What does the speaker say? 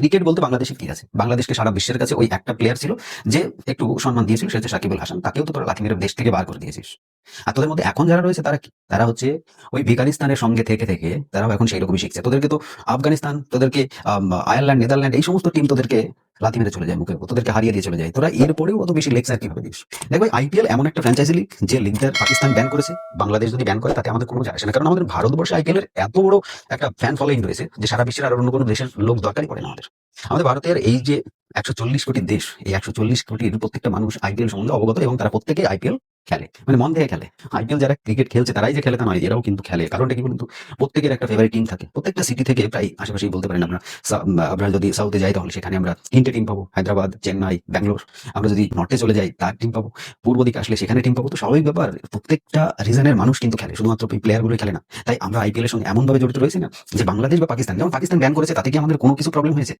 Cricket বলতে বাংলাদেশের কি আছে। বাংলাদেশকে সারা বিশ্বের কাছে ওই একটা প্লেয়ার ছিল যে একটু সম্মান দিয়েছিল সে হচ্ছে সাকিবুল হাসান। তাকেও তো তোরা মেরে দেশ থেকে বার করে দিয়েছিস। আর তোদের মধ্যে এখন যারা রয়েছে, তারা কি? তারা হচ্ছে ওই ভিকানিস্তানের সঙ্গে থেকে থেকে তারাও এখন সেই রকমই শিখছে। তোদেরকে তো আফগানিস্তান, তোদেরকে আয়ারল্যান্ড, নেদারল্যান্ড এই সমস্ত টিম তোদেরকে লাথি মেরে চলে যায় মুখের উপর, তোদেরকে হারিয়ে দিয়ে চলে যায়। তোরা এরপরেও অত বেশি আর কীভাবে দিস? ভাই আইপিএল এমন একটা ফ্র্যাঞ্চাইজি লিগ যে লিগটা পাকিস্তান ব্যান করেছে বাংলাদেশ যদি ব্যান করে তাতে আমাদের কোনো যায় আসে না। কারণ আমাদের ভারতবর্ষে আইপিএল এর এত বড় একটা ফ্যান ফলোইং রয়েছে যে সারা বিশ্বের আর অন্য কোনো দেশের লোক দরকারই পড়ে না আমাদের। আমাদের ভারতের এই যে একশো চল্লিশ কোটি দেশ এই একশো চল্লিশ কোটির প্রত্যেকটা মানুষ আইপিএল সম্বন্ধে অবগত এবং তারা প্রত্যেকে আইপিএল খেলে মানে মন থেকে খেলে। আইপিএল যারা ক্রিকেট খেলছে, তারাই যে খেলে তা নয়, এরাও কিন্তু খেলে। কারণটা কি বলুন তো? প্রত্যেকের একটা ফেভারিট টিম থাকে। প্রত্যেকটা সিটি থেকে প্রায় আশেপাশেই বলতে পারেন আমরা। আমরা যদি সাউথে যাই, তাহলে সেখানে আমরা তিনটে টিম পাবো। হায়দ্রাবাদ, চেন্নাই, ব্যাঙ্গালোর। আমরা যদি নর্থে চলে যাই, তার টিম পাবো। পূর্ব দিকে আসলে সেখানে টিম পাবো। তো স্বাভাবিক ব্যাপার, প্রত্যেকটা রিজনের মানুষ কিন্তু খেলে। শুধুমাত্র প্লেয়ার গুলোই খেলে না। তাই আমরা আইপিএল এর সঙ্গে এমন ভাবে জড়িত রয়েছি না যে বাংলাদেশ বা পাকিস্তান, যেমন পাকিস্তান ব্যান করেছে, তাতে কি আমাদের কোনো কিছু প্রবলেম হয়েছে?